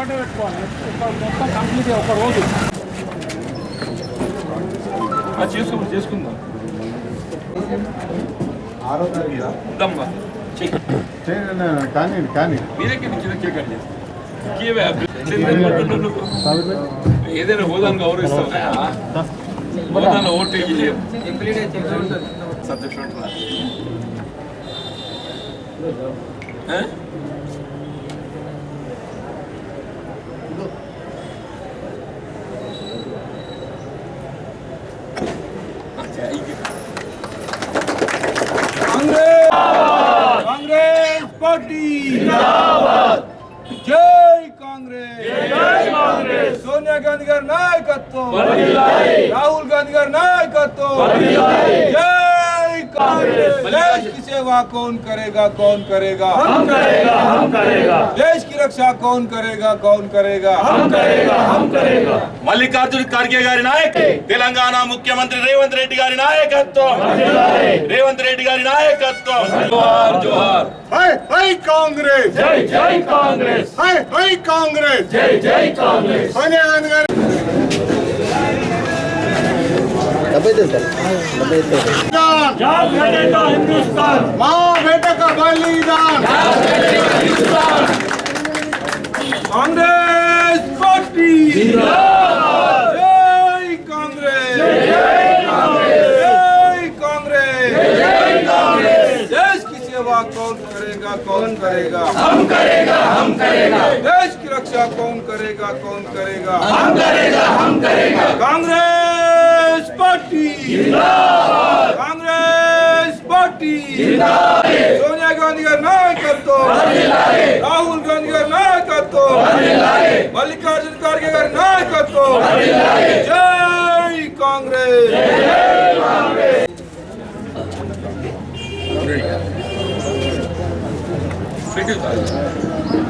ఒక్కటే పెట్టుకోవాలి. మొత్తం కంప్లీట్ ఒక రోజు. అది చేసుకుందాం ఆరో తారీఖు కానీ కానీ. మీరే కేక్ కట్ చేస్తాం ఏదైనా హోదాను గౌరవిస్తాం హోదాను ఓటు సంతోషం ఉంటుందా देश की सेवा कौन करेगा कौन करेगा हम करेगा हम करेगा देश की रक्षा कौन करेगा कौन करेगा हम करेगा हम करेगा మల్లికార్జున ఖర్గే గారి నాయక తెలంగాణ ముఖ్యమంత్రి రేవంత్ రెడ్డి గారి నాయకత్వం రేవంత్ రెడ్డి గారి నాయకత్వం జోహార్ జోహార్ హై హై కాంగ్రెస్ జై జై కాంగ్రెస్ హై హై కాంగ్రెస్ జై జై కాంగ్రెస్ సోనియా గాంధీ గారు नब्बे दिन तक नब्बे दिन तक कांग्रेस బలిదాన్ कौन करेगा कौन करेगा? हम करेगा हम करेगा। देश की रक्षा कौन करेगा कौन करेगा? हम करेगा हम करेगा। कांग्रेस। పార్టీ. కాంగ్రెస్ పార్టీ. సోనియా గాంధీ గారి నాయకత్వం. రాహుల్ గాంధీ గారి నాయకత్వం. మల్లికార్జున ఖార్గే గారి నాయకత్వం. జై కాంగ్రెస్. Thank.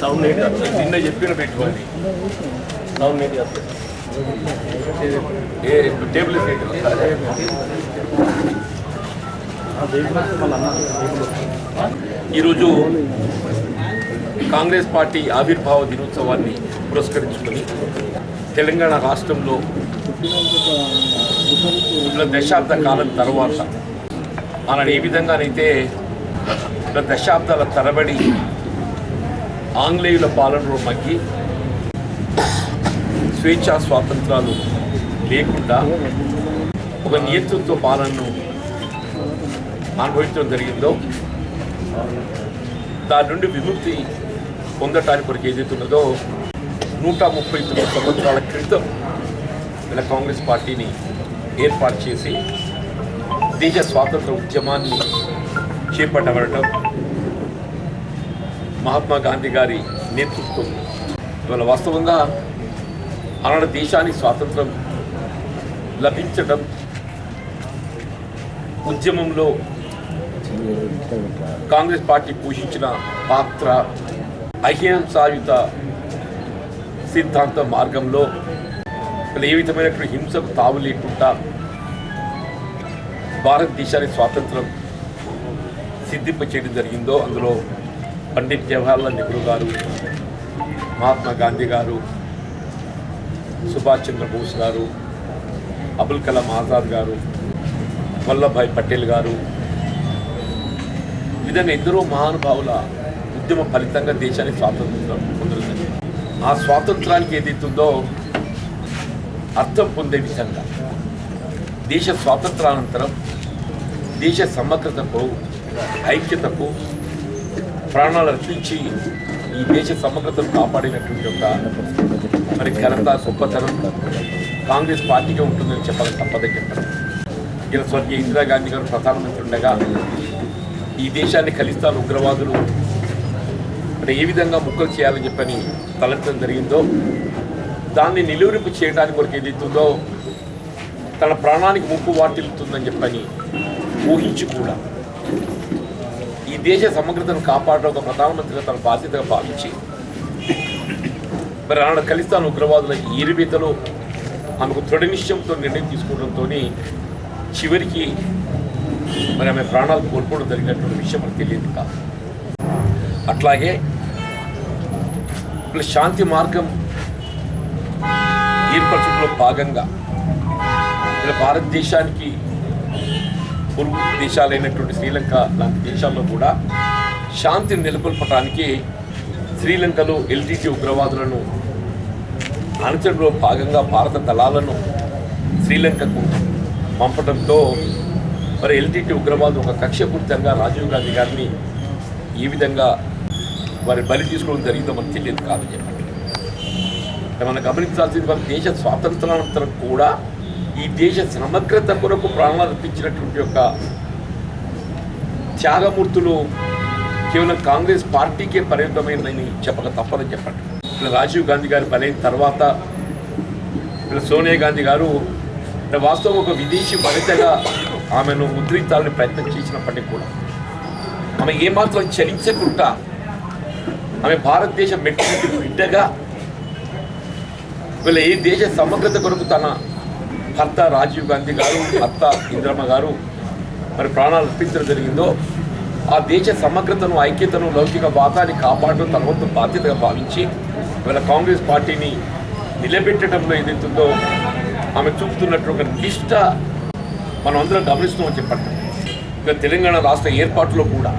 సౌండ్ నిన్న చెప్పిన పెట్టుకోండి సౌండ్ ఏంటి ఏ టేబుల్ ఈరోజు కాంగ్రెస్ పార్టీ ఆవిర్భావ దినోత్సవాన్ని పురస్కరించుకొని తెలంగాణ రాష్ట్రంలో దశాబ్ద కాలం తర్వాత మనం ఏ విధంగానైతే దశాబ్దాల తరబడి ఆంగ్లేయుల పాలనలో మగ్గి స్వేచ్ఛా స్వాతంత్రాలు లేకుండా ఒక నియంతృత్వ పాలనను అనుభవించడం జరిగిందో దాని నుండి విముక్తి పొందటానికి కొరకు ఏదైతే ఉన్నదో నూట ముప్పై తొమ్మిది సంవత్సరాల క్రితం ఇలా కాంగ్రెస్ పార్టీని ఏర్పాటు చేసి దేశ స్వాతంత్ర ఉద్యమాన్ని చేపట్టబడటం మహాత్మా గాంధీ గారి నేతృత్వం. ఇవాళ వాస్తవంగా ఆనాడు దేశానికి స్వాతంత్రం లభించడం ఉద్యమంలో కాంగ్రెస్ పార్టీ పోషించిన పాత్ర అహింసాయుత సిద్ధాంత మార్గంలో ఏ విధమైనటువంటి హింసకు తావు లేకుండా భారతదేశానికి స్వాతంత్రం సిద్ధింప చేయడం జరిగిందో అందులో పండిత్ జవహర్లాల్ నెహ్రూ గారు మహాత్మా గాంధీ గారు సుభాష్ చంద్రబోస్ గారు అబుల్ కలాం ఆజాద్ గారు వల్లభాయ్ పటేల్ గారు విధంగా ఎందరో మహానుభావుల ఉద్యమ ఫలితంగా దేశానికి స్వాతంత్రం పొందుతుంది ఆ స్వాతంత్రానికి ఏదైతుందో అర్థం పొందే విధంగా దేశ స్వాతంత్రానంతరం దేశ సమగ్రతకు ఐక్యతకు ప్రాణాలు అర్పించి ఈ దేశ సమగ్రతను కాపాడినటువంటి ఒక మరి ఘనత గొప్పతనం కాంగ్రెస్ పార్టీగా ఉంటుందని చెప్పాలి తప్పదని చెప్పడం ఇలా స్వర్గీయ ఇందిరాగాంధీ గారు ప్రధానమంత్రి ఉండగా ఈ దేశాన్ని ఖలిస్తాన్ ఉగ్రవాదులు అంటే ఏ విధంగా ముక్కలు చేయాలని చెప్పని తలెత్తడం జరిగిందో దాన్ని నిలువరింపు చేయడానికి వరకు ఏదైతుందో తన ప్రాణానికి ముప్పు వాటిల్లుతుందని చెప్పని ఊహించి కూడా ఈ దేశ సమగ్రతను కాపాడడం ఒక ప్రధానమంత్రిగా తన బాధ్యతగా భావించి మరి ఆనాడు ఖలిస్తాన్ ఉగ్రవాదుల ఈరిబీతలో ఆమెకు దృఢ నిశ్చయంతో నిర్ణయం తీసుకోవడంతో చివరికి మరి ఆమె ప్రాణాలు కోల్పోవడం జరిగినటువంటి విషయం మనకు తెలియదు కాదు. అట్లాగే శాంతి మార్గం ఏర్పరచడంలో భాగంగా ఇలా భారతదేశానికి పొరుగు దేశాలైనటువంటి శ్రీలంక లాంటి దేశాల్లో కూడా శాంతిని నెలకొల్పడానికి శ్రీలంకలో ఎల్టీటీ ఉగ్రవాదులను అణచడంలో భాగంగా భారత దళాలను శ్రీలంకకు పంపడంతో మరి ఎల్టీటీ ఉగ్రవాదులు ఒక కక్షపూరితంగా రాజీవ్ గాంధీ గారిని ఈ విధంగా వారి బలి తీసుకోవడం జరిగిందో మనకు తెలియదు కాదు చెప్పండి మనం గమనించాల్సింది మన దేశ స్వాతంత్రానంతరం కూడా ఈ దేశ సమగ్రత కొరకు ప్రాణాలు అర్పించినటువంటి యొక్క త్యాగమూర్తులు కేవలం కాంగ్రెస్ పార్టీకే పరిమితమైందని చెప్పక తప్పదని చెప్పండి. ఇలా రాజీవ్ గాంధీ గారి బలైన తర్వాత ఇలా సోనియా గాంధీ గారు వాస్తవం ఒక విదేశీ వనితగా ఆమెను ముద్రించాలని ప్రయత్నం చేసినప్పటికీ కూడా ఆమె ఏమాత్రం చలించకుండా ఆమె భారతదేశ మెట్టు బిడ్డగా వీళ్ళ ఏ దేశ సమగ్రత కొరకు తన భర్త రాజీవ్ గాంధీ గారు అత్త ఇంద్రమ్మ గారు మరి ప్రాణాలు అర్పించడం జరిగిందో ఆ దేశ సమగ్రతను ఐక్యతను లౌకిక వాతాన్ని కాపాడడం తన వంతు బాధ్యతగా భావించి వీళ్ళ కాంగ్రెస్ పార్టీని నిలబెట్టడంలో ఏదైతుందో ఆమె చూపుతున్నట్టు ఒక నిష్ట మనం అందరం గమనిస్తున్నామని చెప్పట్టు. ఇంకా తెలంగాణ రాష్ట్ర ఏర్పాటులో కూడా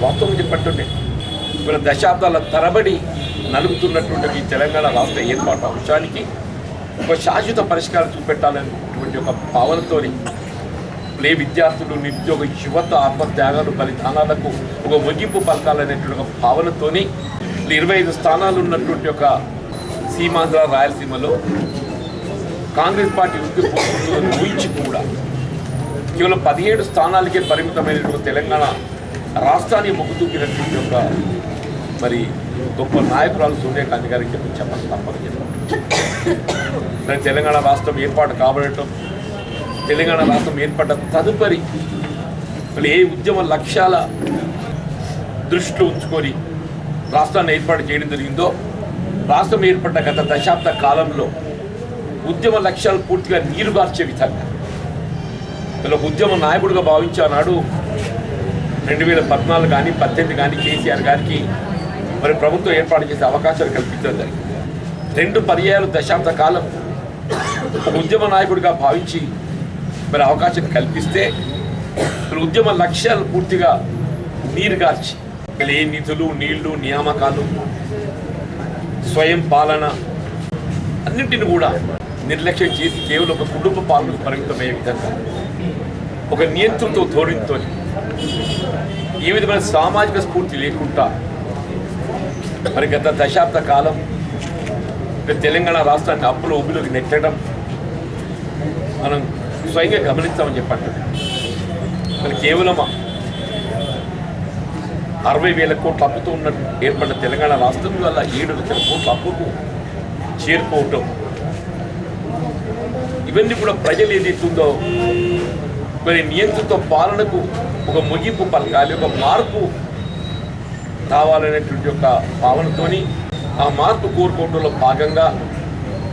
వాస్తవం చెప్పట్టుండే ఇవాళ దశాబ్దాల తరబడి నలుగుతున్నటువంటి ఈ తెలంగాణ రాష్ట్ర ఏర్పాటు అంశానికి ఒక శాశ్వత పరిష్కారం చూపెట్టాలనేటువంటి ఒక భావనతోని ప్లే విద్యార్థులు నిరుద్యోగ యువత ఆత్మత్యాగాలు బలిదానాలకు ఒక ముగింపు పలకాలనేటువంటి ఒక భావనతోని ఇరవై ఐదు స్థానాలు ఉన్నటువంటి ఒక సీమాంధ్ర రాయలసీమలో కాంగ్రెస్ పార్టీ ఉద్యోగం ఊహించి కూడా కేవలం పదిహేడు స్థానాలకే పరిమితమైనటువంటి తెలంగాణ రాష్ట్రాన్ని మొగ్గుతూపినటువంటి ఒక మరి గొప్ప నాయకురాలు సోనియా గాంధీ గారికి చెప్పి చెప్పాలి తప్పని చెప్పాలి తెలంగాణ రాష్ట్రం ఏర్పాటు కాబడటం తెలంగాణ రాష్ట్రం ఏర్పడ్డ తదుపరి మరి ఏ ఉద్యమ లక్ష్యాల దృష్టిలో ఉంచుకొని రాష్ట్రాన్ని ఏర్పాటు చేయడం జరిగిందో రాష్ట్రం ఏర్పడ్డ గత దశాబ్ద కాలంలో ఉద్యమ లక్ష్యాలు పూర్తిగా నీరుగార్చే విధంగా. ఒక ఉద్యమ నాయకుడిగా భావించానాడు రెండు వేల పద్నాలుగు కానీ పద్దెనిమిది కానీ కేసీఆర్ గారికి మరి ప్రభుత్వం ఏర్పాటు చేసే అవకాశాలు కల్పించడం జరిగింది. రెండు పర్యాయాలు దశాబ్ద కాలం ఒక ఉద్యమ నాయకుడిగా భావించి మరి అవకాశం కల్పిస్తే మరి ఉద్యమ లక్ష్యాలు పూర్తిగా నీరుగార్చి మరి ఏ నిధులు నీళ్ళు నియామకాలు స్వయం పాలన అన్నింటిని కూడా నిర్లక్ష్యం చేసి కేవలం ఒక కుటుంబ పాలనకు పరిమితమయ్యే విధంగా ఒక నియంత్రణతో ధోరణితో ఏ విధమైన సామాజిక స్ఫూర్తి లేకుండా మరి గత దశాబ్ద కాలం తెలంగాణ రాష్ట్రాన్ని అప్పుల ఊబిలోకి నెట్టడం మనం స్వయంగా గమనిస్తామని చెప్పండి. మరి కేవలం అరవై వేల కోట్ల అప్పుతో ఉన్న ఏర్పడిన తెలంగాణ రాష్ట్రం వల్ల ఏడు లక్షల కోట్ల అప్పుకు చేరుకోవటం. ఇవన్నీ కూడా ప్రజలు ఏదైతుందో మరి నియంత్రిత పాలనకు ఒక ముగింపు పలకాలి ఒక మార్పు కావాలనేటువంటి ఒక భావనతోని ఆ మార్పు కోరుకోవడంలో భాగంగా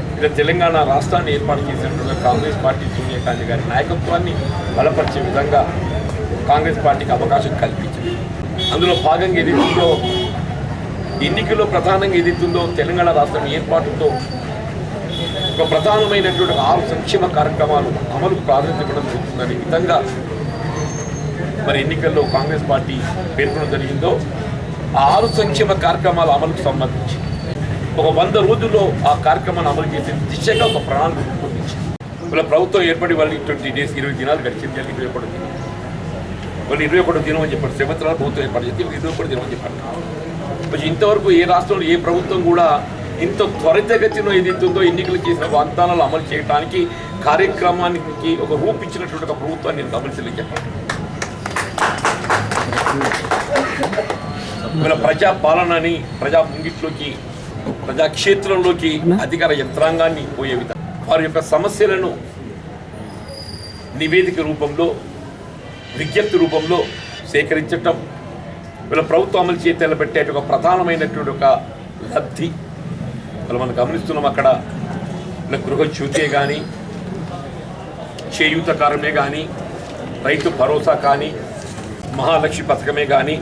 ఇక్కడ తెలంగాణ రాష్ట్రాన్ని ఏర్పాటు చేసినటువంటి కాంగ్రెస్ పార్టీ సోనియా గాంధీ గారి నాయకత్వాన్ని బలపరిచే విధంగా కాంగ్రెస్ పార్టీకి అవకాశం కల్పించింది. అందులో భాగంగా ఏదైతుందో ఎన్నికల్లో ప్రధానంగా ఏదైతుందో తెలంగాణ రాష్ట్రం ఏర్పాటుతో ఒక ప్రధానమైనటువంటి ఆరు సంక్షేమ కార్యక్రమాలు అమలు ప్రాధాన్యత ఇవ్వడం జరుగుతుందనే విధంగా మరి ఎన్నికల్లో కాంగ్రెస్ పార్టీ పేర్కొనడం జరిగిందో ఆ ఆరు సంక్షేమ కార్యక్రమాల అమలుకు సంబంధించి ఒక వంద రోజుల్లో ఆ కార్యక్రమాన్ని అమలు చేసే దిశగా ఒక ప్రణాళిక రూపొందించింది. ఇలా ప్రభుత్వం ఏర్పడి వాళ్ళు ట్వంటీ డేస్ ఇరవై దినాలు గడిచింది. అని ఇరవై ఒకటి దినం. వాళ్ళు ఇరవై ఒకటి దినం అని చెప్పారు. సంవత్సరాలు ప్రభుత్వం ఏర్పాటు చేస్తే ఇరవై ఒకటి దినం అని చెప్పారు. ఇంతవరకు ఏ రాష్ట్రంలో ఏ ప్రభుత్వం కూడా ఇంత త్వరితగతిన ఏదైతుందో ఎన్నికలు చేసిన వాగ్దానాలు అమలు చేయడానికి కార్యక్రమానికి ఒక రూపించినటువంటి ఒక ప్రభుత్వాన్ని నేను గమనించలేదు చెప్పాను మన ప్రజా పాలనని ప్రజా ముంగిట్లోకి ప్రజాక్షేత్రంలోకి అధికార యంత్రాంగాన్ని పోయే విధంగా. వారి యొక్క సమస్యలను నివేదిక రూపంలో విజ్ఞప్తి రూపంలో సేకరించటం వీళ్ళ ప్రభుత్వం అమలు చేతి నిలబెట్టే ఒక ప్రధానమైనటువంటి ఒక లబ్ధి. వాళ్ళు మనం గమనిస్తున్నాం అక్కడ వీళ్ళ గృహజ్యోతే కానీ చేయూత కారమే కానీ రైతు భరోసా కానీ మహాలక్ష్మి పథకమే కానీ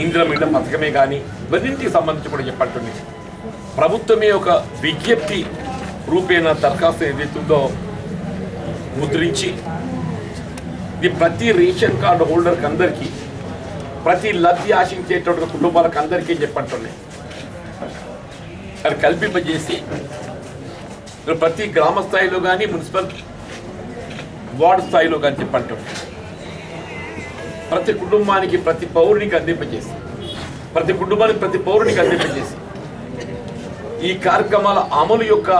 ఇంద్రమిండ పథకమే కానీ ఇవన్నింటికి సంబంధించి కూడా చెప్పట్టుంది ప్రభుత్వమే ఒక విజ్ఞప్తి రూపేణ దరఖాస్తు ఏదైతుందో ముద్రించి ఇది ప్రతి రేషన్ కార్డు హోల్డర్కి అందరికీ ప్రతి లబ్ధి ఆశించేటటువంటి కుటుంబాలకు అందరికీ చెప్పంటున్నాయి అది కల్పింపజేసి ప్రతి గ్రామ స్థాయిలో కానీ మున్సిపల్ వార్డు స్థాయిలో కానీ చెప్పంటున్నాయి ప్రతి కుటుంబానికి ప్రతి పౌరునికి అందింపజేసి ప్రతి కుటుంబానికి ప్రతి పౌరునికి అందింపజేసి ఈ కార్యక్రమాల అమలు యొక్క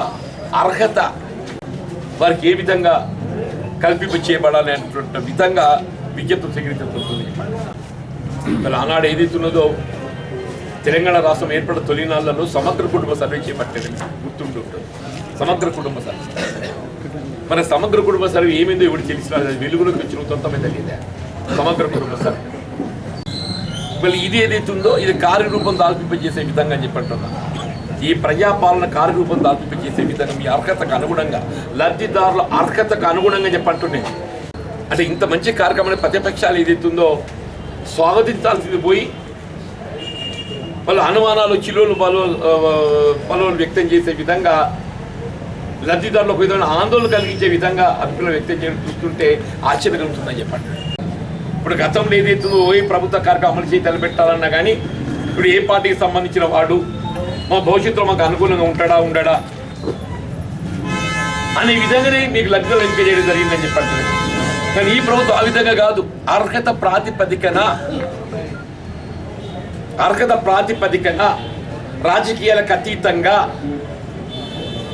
అర్హత వారికి ఏ విధంగా కల్పింప చేయబడాలి అనేటువంటి విధంగా విజ్ఞప్తి స్వీకరించబడుతుంది మరి ఆనాడు ఏదైతున్నదో తెలంగాణ రాష్ట్రం ఏర్పడిన తొలినాళ్ళలో సమగ్ర కుటుంబ సర్వే చేపట్టేది గుర్తుంటుంటుంది సమగ్ర కుటుంబ సర్వే. మన సమగ్ర కుటుంబ సర్వే ఏమైందో ఇప్పుడు తెలిసిన వెలుగులోకి వచ్చిన తొంతమే తెలియదా? సమగ్ర కుటుంబ సర్వే మళ్ళీ ఇది ఏదైతుందో ఇది కార్యరూపం దాల్పింపజేసే విధంగా చెప్పంటున్నా ఈ ప్రజాపాలన కార్యరూపం దాల్పింపజేసే విధంగా మీ అర్హతకు అనుగుణంగా లబ్ధిదారుల అర్హతకు అనుగుణంగా చెప్పంటున్నాను అంటే ఇంత మంచి కార్యక్రమాన్ని ప్రతిపక్షాలు ఏదైతుందో స్వాగతించాల్సింది పోయి వాళ్ళు అనుమానాలు చిలువలు పలు పలువులు వ్యక్తం చేసే విధంగా లబ్ధిదారులకు విధమైన ఆందోళన కలిగించే విధంగా అభిప్రాయం వ్యక్తం చేయడం చూస్తుంటే ఆశ్చర్య కలుగుతుందని చెప్పండి ఇప్పుడు గతంలో ఏదైతే ఏ ప్రభుత్వ కార్యక్రమం అమలు చేసి తలపెట్టాలన్నా కానీ ఇప్పుడు ఏ పార్టీకి సంబంధించిన వాడు మా భవిష్యత్తులో మాకు అనుకూలంగా ఉంటాడా ఉండడా? అనే విధంగానే మీకు లబ్ధిలో ఎంపిక చేయడం జరిగిందని చెప్పండి కానీ ఈ ప్రభుత్వం ఆ విధంగా కాదు. అర్హత ప్రాతిపదికన అర్హత ప్రాతిపదికన రాజకీయాలకు అతీతంగా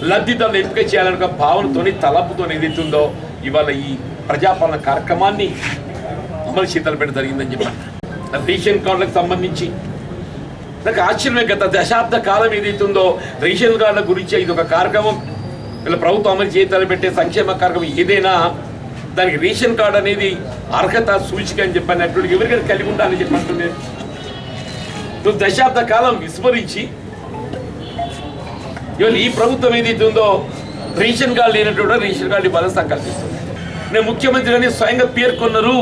లబ్ధిదారులు ఎంపిక చేయాలనే భావనతోని తలపుతో ఏదైతుందో ఇవాళ ఈ ప్రజాపాలన కార్యక్రమాన్ని అమలు చేతలు జరిగిందని చెప్పండి రేషన్ కార్డులకు సంబంధించి. నాకు ఆశ్చర్యమే గత దశాబ్ద కాలం ఏదైతుందో రేషన్ కార్డుల గురించి ఇది ఒక కార్యక్రమం. వీళ్ళ ప్రభుత్వం అమలు చేతలు పెట్టే సంక్షేమ కార్యక్రమం ఏదైనా దానికి రేషన్ కార్డు అనేది అర్హత సూచిక అని చెప్పినప్పుడు ఎవరికైనా కలిగి ఉండాలని చెప్పంటున్నాను నువ్వు దశాబ్ద కాలం విస్మరించి ఇవాళ ఈ ప్రభుత్వం ఏదైతే ఉందో రేషన్ కార్డు లేనటువంటి రేషన్ కార్డు ఇవ్వాలని సంకల్పిస్తుంది నేను ముఖ్యమంత్రి అని స్వయంగా పేర్కొన్నారు.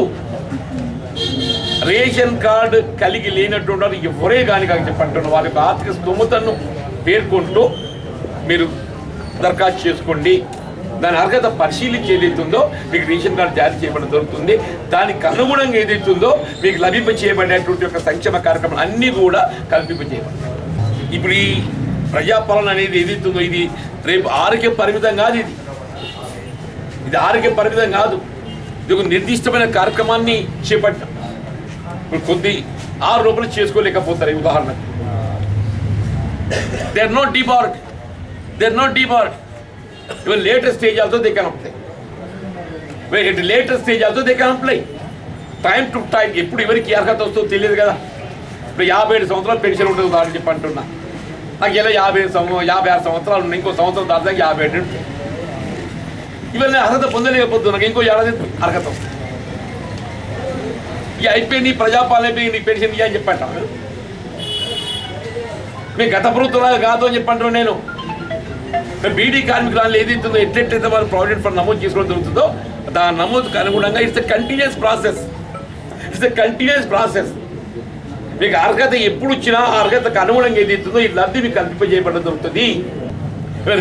రేషన్ కార్డు కలిగి లేనటువంటి వారు ఎవరే కానీ కాక చెప్పంటున్నారు. వారి యొక్క ఆర్థిక స్తోమతను పేర్కొంటూ మీరు దరఖాస్తు చేసుకోండి. దాని అర్హత పరిశీలించి ఏదైతుందో మీకు రేషన్ కార్డు జారీ చేయబడి దొరుకుతుంది. దానికి అనుగుణంగా ఏదైతుందో మీకు లభింప చేయబడేటువంటి యొక్క సంక్షేమ కార్యక్రమాలు అన్నీ కూడా కల్పింప చేయబడతాయి ఇప్పుడు ఈ ప్రజాపాలన అనేది ఏదైతుందో ఇది రేపు ఆరోగ్య పరిమితం కాదు ఇది. ఇది ఆరోగ్య పరిమితం కాదు. ఇది ఒక నిర్దిష్టమైన కార్యక్రమాన్ని చేపట్టాం. కొద్ది ఆరు రూపాయలు చేసుకోలేకపోతారు ఈ ఉదాహరణ. They are not debarred they are not debarred even latest stage also they can apply at latest stage also they can apply time to time ఎప్పుడు ఎవరికి అర్హత వస్తుందో తెలియదు కదా. ఇప్పుడు యాభై ఏడు సంవత్సరాలు పెన్షన్ ఉంటుంది దాని చెప్పి అంటున్నా. నాకు ఇలా యాభై ఐదు సంవ యాభై ఆరు సంవత్సరాలు ఉన్నాయి ఇంకో సంవత్సరం దాటితే యాభై ఏడు ఉంటాయి. ఇవన్నీ అర్హత పొందలేకపోతున్నా నాకు ఇంకో ఏడాది అర్హత వస్తుంది. నీకు అయిపోయింది నీ ప్రజాపాలన అయిపోయి నీకు పెన్షన్ ఇయ్యా అని చెప్పంట. మేము గత ప్రభుత్వం కాదు అని చెప్పంటాను నేను. మరి బీడీ ఏది ఏదైతుందో ఎట్లెట్లయితే వాళ్ళు ప్రావిడెంట్ ఫండ్ నమోదు చేసుకోవడం జరుగుతుందో దాని నమోదుకు అనుగుణంగా it's a continuous process it's a continuous process మీకు అర్హత ఎప్పుడు వచ్చినా ఆ అర్హతకు అనుగుణంగా ఏదైతుందో ఈ లబ్ధి మీకు కల్పింపజేయబడడం జరుగుతుంది.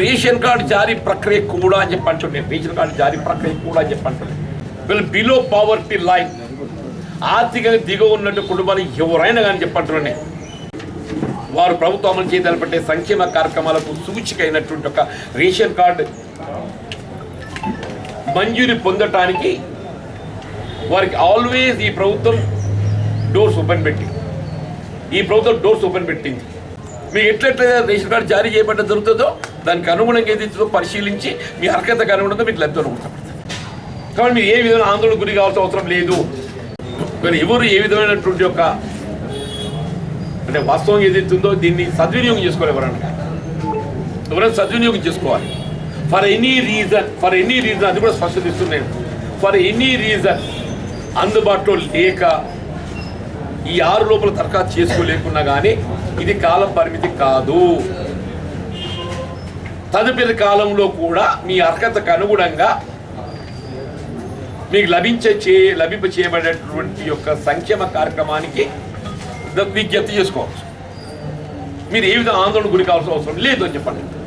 రేషన్ కార్డు జారీ ప్రక్రియ కూడా అని చెప్పి రేషన్ కార్డు జారీ ప్రక్రియ కూడా అని చెప్పి వీళ్ళు బిలో పావర్టీ లైన్ ఆర్థికంగా దిగువ ఉన్నట్టు కుటుంబాలు ఎవరైనా కానీ చెప్పంటున్నాను వారు ప్రభుత్వం అమలు చేయదలపట్టే సంక్షేమ కార్యక్రమాలకు సూచిక అయినటువంటి ఒక రేషన్ కార్డు మంజూరి పొందటానికి వారికి ఆల్వేస్ ఈ ప్రభుత్వం డోర్స్ ఓపెన్ పెట్టి ఈ ప్రభుత్వం డోర్స్ ఓపెన్ పెట్టింది. మీకు ఎట్లెట్లయితే రేషన్ కార్డు జారీ చేయబడ్డ జరుగుతుందో దానికి అనుగుణంగా ఏదైతే పరిశీలించి మీ అర్హతకు అనుగుణంగా మీకు లబ్ధి అనుకుంటాం కాబట్టి మీరు ఏ విధంగా ఆందోళన గురి కావాల్సిన అవసరం లేదు. మరి ఎవరు ఏ విధమైనటువంటి యొక్క అంటే వాస్తవం ఏదైతుందో దీన్ని సద్వినియోగం చేసుకోవాలి ఎవరన్నా ఎవరైనా సద్వినియోగం చేసుకోవాలి. For any reason for any reason అది కూడా స్పష్టత ఇస్తున్నాను ఫర్ ఎనీ రీజన్ అందుబాటులో లేక ఈ ఆరు లోపల దరఖాస్తు చేసుకోలేకున్నా కానీ ఇది కాలం పరిమితి కాదు. తదుపరి కాలంలో కూడా మీ అర్హతకు అనుగుణంగా మీకు లభించే చే లభింప చేయబడేటువంటి యొక్క సంక్షేమ కార్యక్రమానికి ద- విజ్ఞప్తి చేసుకోవచ్చు. మీరు ఏ విధంగా ఆందోళన గురి కావాల్సిన అవసరం లేదు అని చెప్పండి.